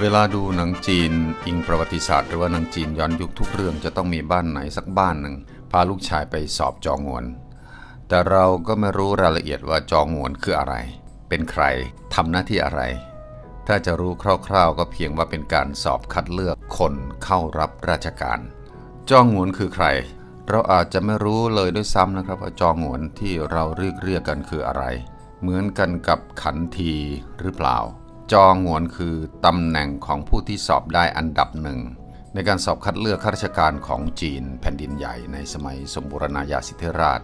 เวลาดูหนังจีน อิงประวัติศาสตร์หรือว่าหนังจีนย้อนยุคทุกเรื่องจะต้องมีบ้านไหนสักบ้านหนึ่งพาลูกชายไปสอบจองวน แต่เราก็ไม่รู้รายละเอียดว่าจองวนคืออะไร เป็นใครทำหน้าที่อะไร ถ้าจะรู้คร่าวๆ ก็เพียงว่าเป็นการสอบคัดเลือกคนเข้ารับราชการ จองวนคือใคร เราอาจจะไม่รู้เลยด้วยซ้ำนะครับว่าจองวนที่เราเรียกเรียกกันคืออะไร เหมือนกันกับขันทีหรือเปล่า จองหวนคือตำแหน่งของผู้ที่สอบได้อันดับหนึ่ง ในการสอบคัดเลือกข้าราชการของจีนแผ่นดินใหญ่ในสมัยสมบูรณาญาสิทธิราช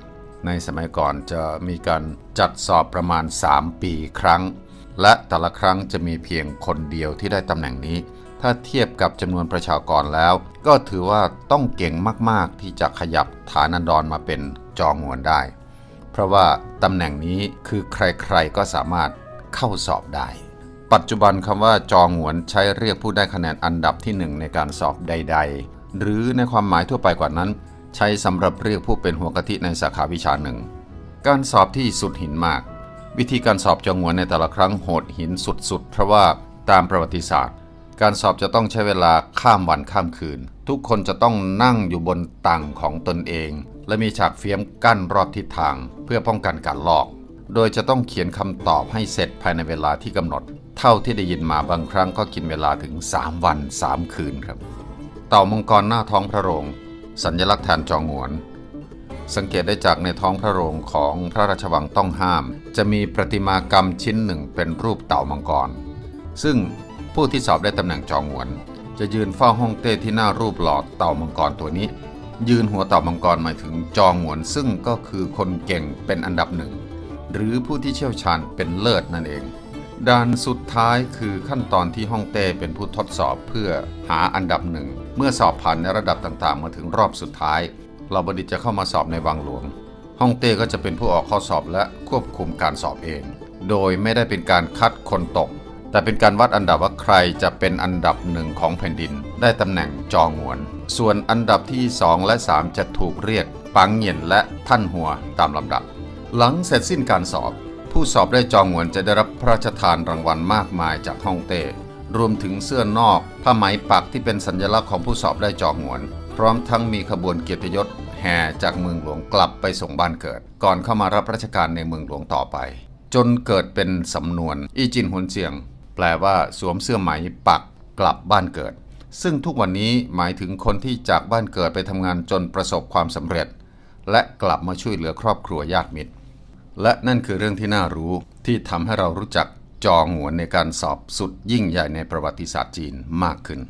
ในสมัยก่อนจะมีการจัดสอบประมาณ 3 ปีครั้ง และแต่ละครั้งจะมีเพียงคนเดียวที่ได้ตำแหน่งนี้ ถ้าเทียบกับจำนวนประชากรแล้ว ก็ถือว่าต้องเก่งมากๆ ที่จะขยับฐานันดรมาเป็นจองหวนได้ เพราะว่าตำแหน่งนี้คือใครๆก็สามารถเข้าสอบได้ ปัจจุบันคำว่าจองหวนใช้เรียกผู้ได้คะแนนอันดับที่หนึ่งในการสอบใด ๆ หรือในความหมายทั่วไปกว่านั้น ใช้สำหรับเรียกผู้เป็นหัวกะทิในสาขาวิชาหนึ่ง การสอบที่สุดหินมาก วิธีการสอบจองหวนในแต่ละครั้งโหดหินสุดๆ เพราะว่าตามประวัติศาสตร์ การสอบจะต้องใช้เวลาข้ามวันข้ามคืน ทุกคนจะต้องนั่งอยู่บนตังของตนเอง และมีฉากเฟียมกั้นรอบทิศทาง เพื่อป้องกันการลอก โดยจะต้องเขียนคำตอบให้เสร็จภายในเวลาที่กำหนด เท่าที่ได้ยินมาบางครั้งก็กินเวลาถึง 3 วัน 3 คืนครับ เต่ามังกรหน้าท้องพระโรง สัญลักษณ์แทนจองหวน สังเกตได้จากในท้องพระโรงของพระราชวังต้องห้าม จะมีประติมากรรมชิ้นหนึ่งเป็นรูปเต่ามังกร ซึ่งผู้ที่สอบได้ตำแหน่งจองหวน จะยืนเฝ้าห้องเต้ที่หน้ารูปหลอดเต่ามังกรตัวนี้ ยืนหัวเต่ามังกรหมายถึงจองหวน ซึ่งก็คือคนเก่งเป็นอันดับหนึ่งหรือผู้ที่เชี่ยวชาญเป็นเลิศนั่นเอง ด่านสุดท้ายคือขั้นตอนที่ห้องเต้เป็นผู้ทดสอบเพื่อหาอันดับหนึ่ง เมื่อสอบผ่านในระดับต่างๆ มาถึงรอบสุดท้ายเหล่าบัณฑิตจะเข้ามาสอบในวังหลวงห้องเต้ก็จะเป็นผู้ออกข้อสอบและควบคุมการสอบเอง โดยไม่ได้เป็นการคัดคนตก แต่เป็นการวัดอันดับว่าใครจะเป็นอันดับหนึ่งของแผ่นดิน ได้ตำแหน่งจองหวน ส่วนอันดับที่ 2 และ 3 จะถูกเรียกปังเหยียนและท่านหัวตามลำดับ หลังเสร็จสิ้นการสอบ ผู้สอบได้จองหวนจะได้รับพระราชทานรางวัลมากมายจากฮ่องเต้รวมถึงเสื้อนอก ผ้าไหมปักที่เป็นสัญลักษณ์ของผู้สอบได้จองหวน พร้อมทั้งมีขบวนเกียรติยศแห่จากเมืองหลวงกลับไปส่งบ้านเกิด ก่อนเข้ามารับราชการในเมืองหลวงต่อไป จนเกิดเป็นสำนวน อีจินหุนเจียง แปลว่าสวมเสื้อไหมปักกลับบ้านเกิด ซึ่งทุกวันนี้หมายถึงคนที่จากบ้านเกิดไปทำงานจนประสบความสำเร็จ และกลับมาช่วยเหลือครอบครัวญาติมิตร และนั่นคือเรื่องที่น่ารู้ที่ทำให้เรารู้จักจองหวนในการสอบสุดยิ่งใหญ่ในประวัติศาสตร์จีนมากขึ้น